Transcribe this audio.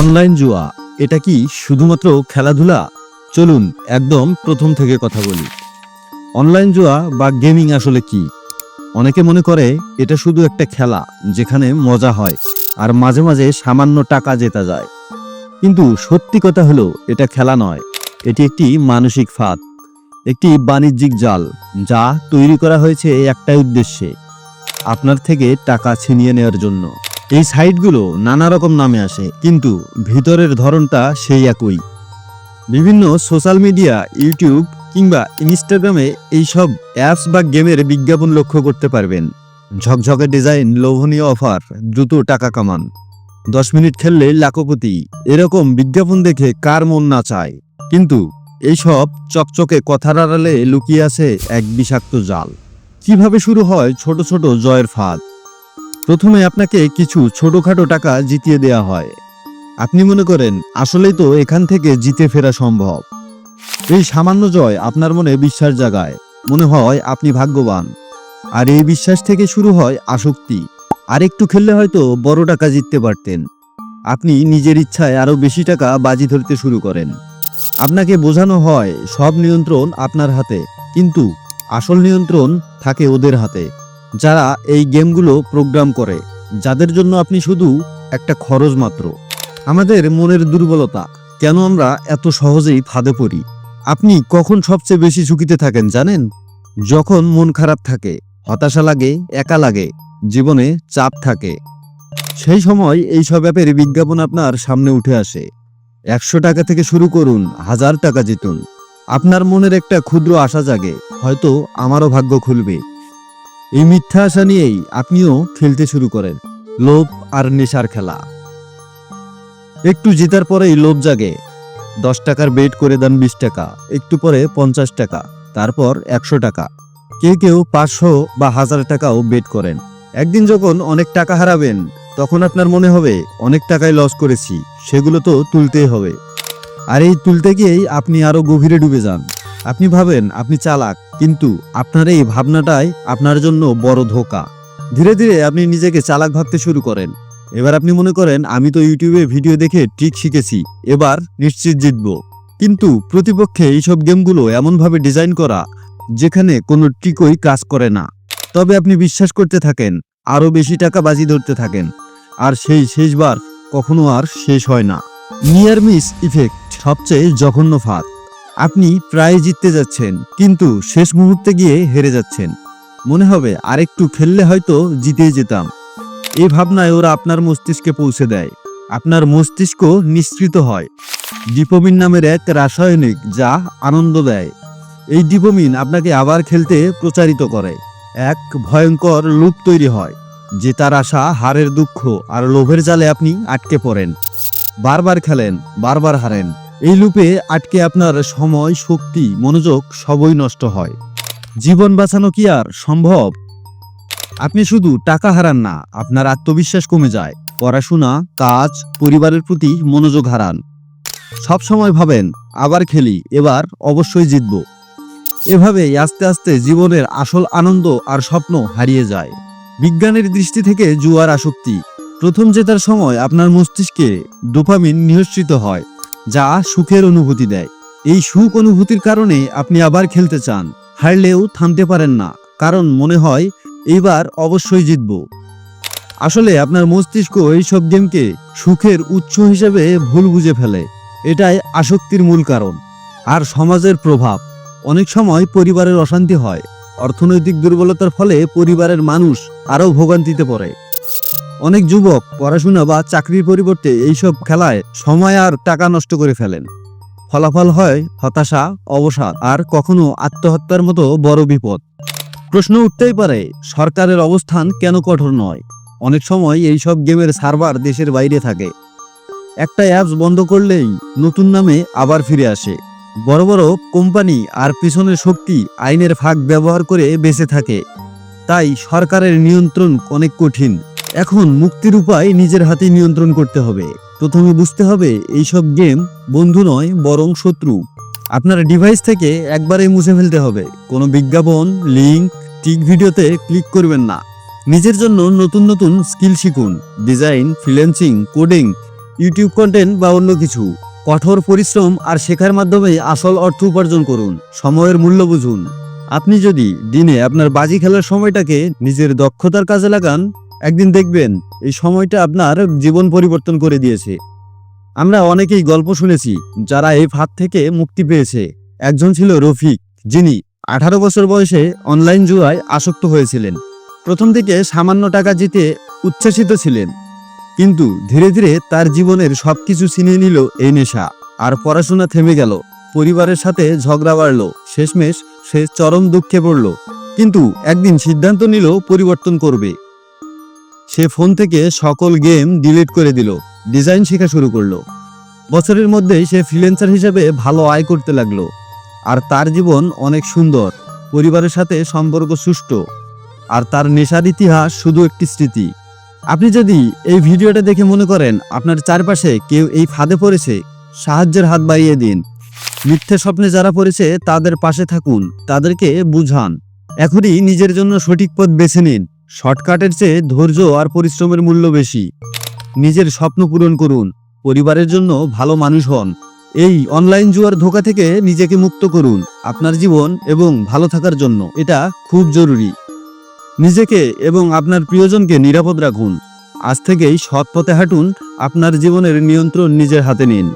Online জুয়া, এটা কি শুধুমাত্র খেলাধুলা? চলুন একদম প্রথম থেকে কথা বলি। অনলাইন জুয়া বা গেমিং আসলে কি? অনেকে মনে করে এটা শুধু একটা খেলা, যেখানে মজা হয়, আর মাঝে মাঝে সামান্য টাকা জেতা যায়। কিন্তু সত্যি কথা হলো, এটা খেলা নয়। এটি একটি মানসিক ফাঁদ, একটি বাণিজ্যিক জাল, যা তৈরি করা হয়েছে একটাই উদ্দেশ্যে, আপনার থেকে টাকা ছিনিয়ে নেওয়ার জন্য। এই সাইটগুলো নানা রকম নামে আসে, কিন্তু ভিতরের ধরনটা সেই একই। বিভিন্ন সোশ্যাল মিডিয়া, ইউটিউব কিংবা ইনস্টাগ্রামে এইসব অ্যাপস বা গেমের বিজ্ঞাপন লক্ষ্য করতে পারবেন। ঝকঝকে ডিজাইন, লোভনীয় অফার, দ্রুত টাকা কামান। দশ মিনিট খেললে লাখপতি এরকম বিজ্ঞাপন দেখে কার মন না চায়? কিন্তু এইসব চকচকে কথার আড়ালে লুকিয়ে আছে এক বিষাক্ত জাল। কীভাবে শুরু হয় ছোট ছোট জয়ের ফাঁদ? প্রথমে আপনাকে কিছু ছোটখাটো টাকা জিতিয়ে দেয়া হয়। আপনি মনে করেন, আসলেই তো এখান থেকে জিতে ফেরা সম্ভব। এই সামান্য জয় আপনার মনে বিশ্বাস জাগায়। মনে হয় আপনি ভাগ্যবান। আর এই বিশ্বাস থেকে শুরু হয় আসক্তি। আর একটু খেললে হয়তো বড় টাকা জিততে পারতেন। আপনি নিজের ইচ্ছায় আরও বেশি টাকা বাজি ধরতে শুরু করেন। আপনাকে বোঝানো হয়, সব নিয়ন্ত্রণ আপনার হাতে। কিন্তু আসল নিয়ন্ত্রণ থাকে ওদের হাতে। যারা এই গেমগুলো প্রোগ্রাম করে, যাদের জন্য আপনি শুধু একটা খরচ মাত্র। আমাদের মনের দুর্বলতা, কেন আমরা এত সহজেই ফাঁদে পড়ি? আপনি কখন সবচেয়ে বেশি ঝুঁকিতে থাকেন জানেন? যখন মন খারাপ থাকে, হতাশা লাগে, একা লাগে, জীবনে চাপ থাকে। সেই সময় এই সব অ্যাপের বিজ্ঞাপন আপনার সামনে উঠে আসে। একশো টাকা থেকে শুরু করুন, হাজার টাকা জিতুন। আপনার মনের একটা ক্ষুদ্র আশা জাগে, হয়তো আমারও ভাগ্য খুলবে। এই মিথ্যা আশা নিয়েই আপনিও খেলতে শুরু করেন লোভ আর নেশার খেলা। একটু জেতার পরেই লোভ জাগে। দশ টাকার বেট করে দেন বিশ টাকা, একটু পরে পঞ্চাশ টাকা, তারপর একশো টাকা। কেউ কেউ পাঁচশো বা হাজার টাকাও বেট করেন। একদিন যখন অনেক টাকা হারাবেন, তখন আপনার মনে হবে, অনেক টাকায় লস করেছি, সেগুলো তো তুলতেই হবে। আর এই তুলতে গিয়েই আপনি আরও গভীরে ডুবে যান। আপনি ভাবেন, আপনি চালাক। কিন্তু আপনার এই ভাবনাটাই আপনার জন্য বড় ধোকা। ধীরে ধীরে আপনি নিজেকে চালাক ভাবতে শুরু করেন। এবার আপনি মনে করেন, আমি তো ইউটিউবে ভিডিও দেখে ট্রিক শিখেছি, এবার নিশ্চিত জিতব। কিন্তু প্রতিপক্ষে এইসব গেমগুলো এমনভাবে ডিজাইন করা, যেখানে কোনো ট্রিকই কাজ করে না। তবে আপনি বিশ্বাস করতে থাকেন, আরও বেশি টাকা বাজি ধরতে থাকেন। আর সেই শেষবার কখনো আর শেষ হয় না। নিয়ার মিস ইফেক্ট সবচেয়ে জঘন্য ফাঁদ। আপনি প্রায় জিততে যাচ্ছেন, কিন্তু শেষ মুহূর্তে গিয়ে হেরে যাচ্ছেন। মনে হবে আরেকটু খেললে হয়তো জিতেই যেতাম। এই ভাবনায় ওরা আপনার মস্তিষ্কে পৌঁছে দেয়। আপনার মস্তিষ্ক নিঃসৃত হয়। ডিপোমিন নামের এক রাসায়নিক যা আনন্দ দেয়। এই ডিপোমিন আপনাকে আবার খেলতে প্রচারিত করে। এক ভয়ঙ্কর লুপ তৈরি হয়, যে তার আশা, হারের দুঃখ আর লোভের জালে আপনি আটকে পড়েন। বারবার খেলেন, বারবার হারেন। এই লুপে আটকে আপনার সময়, শক্তি, মনোযোগ সবই নষ্ট হয়। জীবন বাঁচানো কি আর সম্ভব? আপনি শুধু টাকা হারান না, আপনার আত্মবিশ্বাস কমে যায়। পড়াশোনা, কাজ, পরিবারের প্রতি মনোযোগ হারান। সব সময় ভাবেন, আবার খেলি, এবার অবশ্যই জিতব। এভাবেই আস্তে আস্তে জীবনের আসল আনন্দ আর স্বপ্ন হারিয়ে যায়। বিজ্ঞানের দৃষ্টি থেকে জুয়ার আসক্তি। প্রথম জেতার সময় আপনার মস্তিষ্কে ডোপামিন নিঃসৃত হয়। যা সুখের অনুভূতি দেয়। এই সুখ অনুভূতির কারণে আপনি আবার খেলতে চান। হারলেও থামতে পারেন না। কারণ মনে হয়, এইবার অবশ্যই জিতব। আসলে আপনার মস্তিষ্ক এইসব গেমকে সুখের উৎস হিসেবে ভুল বুঝে ফেলে। এটাই আসক্তির মূল কারণ। আর সমাজের প্রভাব। অনেক সময় পরিবারের অশান্তি হয়। অর্থনৈতিক দুর্বলতার ফলে পরিবারের মানুষ আরও ভোগান্তিতে পড়ে। অনেক যুবক পড়াশোনা বা চাকরির পরিবর্তে এইসব খেলায় সময় আর টাকা নষ্ট করে ফেলেন। ফলাফল হয় হতাশা, অবসাদ আর কখনো আত্মহত্যার মতো বড় বিপদ। প্রশ্ন উঠতেই পারে, সরকারের অবস্থান কেন কঠোর নয়? অনেক সময় এইসব গেমের সার্ভার দেশের বাইরে থাকে। একটা অ্যাপস বন্ধ করলেই নতুন নামে আবার ফিরে আসে। বড় বড় কোম্পানি আর পিছনের শক্তি আইনের ফাঁক ব্যবহার করে বেঁচে থাকে। তাই সরকারের নিয়ন্ত্রণ অনেক কঠিন। এখন মুক্তির উপায় নিজের হাতে নিয়ন্ত্রণ করতে হবে। প্রথমে বুঝতে হবে, এইসব গেম বন্ধু নয়, বরং শত্রু। আপনার ডিভাইস থেকে একবারে মুছে ফেলতে হবে। কোনো বিজ্ঞাপন লিঙ্ক টিক ভিডিওতে ক্লিক করবেন না। নিজের জন্য নতুন নতুন স্কিল শিখুন। Design freelancing coding YouTube content বা অন্য কিছু। কঠোর পরিশ্রম আর শেখার মাধ্যমে আসল অর্থ উপার্জন করুন। সময়ের মূল্য বুঝুন। আপনি যদি দিনে আপনার বাজি খেলার সময়টাকে নিজের দক্ষতার কাজে লাগান একদিন দেখবেন, এই সময়টা আপনার জীবন পরিবর্তন করে দিয়েছে। আমরা অনেকেই গল্প শুনেছি, যারা এই ফাঁদ থেকে মুক্তি পেয়েছে। একজন ছিল রফিক, যিনি আঠারো বছর বয়সে অনলাইন জুয়ায় আসক্ত হয়েছিলেন। প্রথম দিকে সামান্য টাকা জিতে উচ্ছ্বাসিত ছিলেন। কিন্তু ধীরে ধীরে তার জীবনের সবকিছু ছিনিয়ে নিল এই নেশা। আর পড়াশোনা থেমে গেল, পরিবারের সাথে ঝগড়া বাড়ল, শেষমেশ সে চরম দুঃখে পড়ল। কিন্তু একদিন সিদ্ধান্ত নিল পরিবর্তন করবে। সে ফোন থেকে সকল গেম ডিলিট করে দিল, ডিজাইন শেখা শুরু করল। বছরের মধ্যেই সে ফ্রিল্যান্সার হিসেবে ভালো আয় করতে লাগল। আর তার জীবন অনেক সুন্দর, পরিবারের সাথে সম্পর্ক সুষ্ঠু, আর তার নেশার ইতিহাস শুধু একটি স্মৃতি। আপনি যদি এই ভিডিওটা দেখে মনে করেন, আপনার চারপাশে কেউ এই ফাঁদে পড়েছে, সাহায্যের হাত বাড়িয়ে দিন। মিথ্যে স্বপ্নে যারা পড়েছে, তাদের পাশে থাকুন, তাদেরকে বুঝান। এখনই নিজের জন্য সঠিক পথ বেছে নিন। শর্টকাটের চেয়ে ধৈর্য আর পরিশ্রমের মূল্য বেশি। নিজের স্বপ্ন পূরণ করুন, পরিবারের জন্য ভালো মানুষ হন। এই অনলাইন জুয়ার ধোকা থেকে নিজেকে মুক্ত করুন, আপনার জীবন এবং ভালো থাকার জন্য। এটা খুব জরুরি। নিজেকে এবং আপনার প্রিয়জনকে নিরাপদ রাখুন। আজ থেকেই সৎ পথে হাঁটুন, আপনার জীবনের নিয়ন্ত্রণ নিজের হাতে নিন।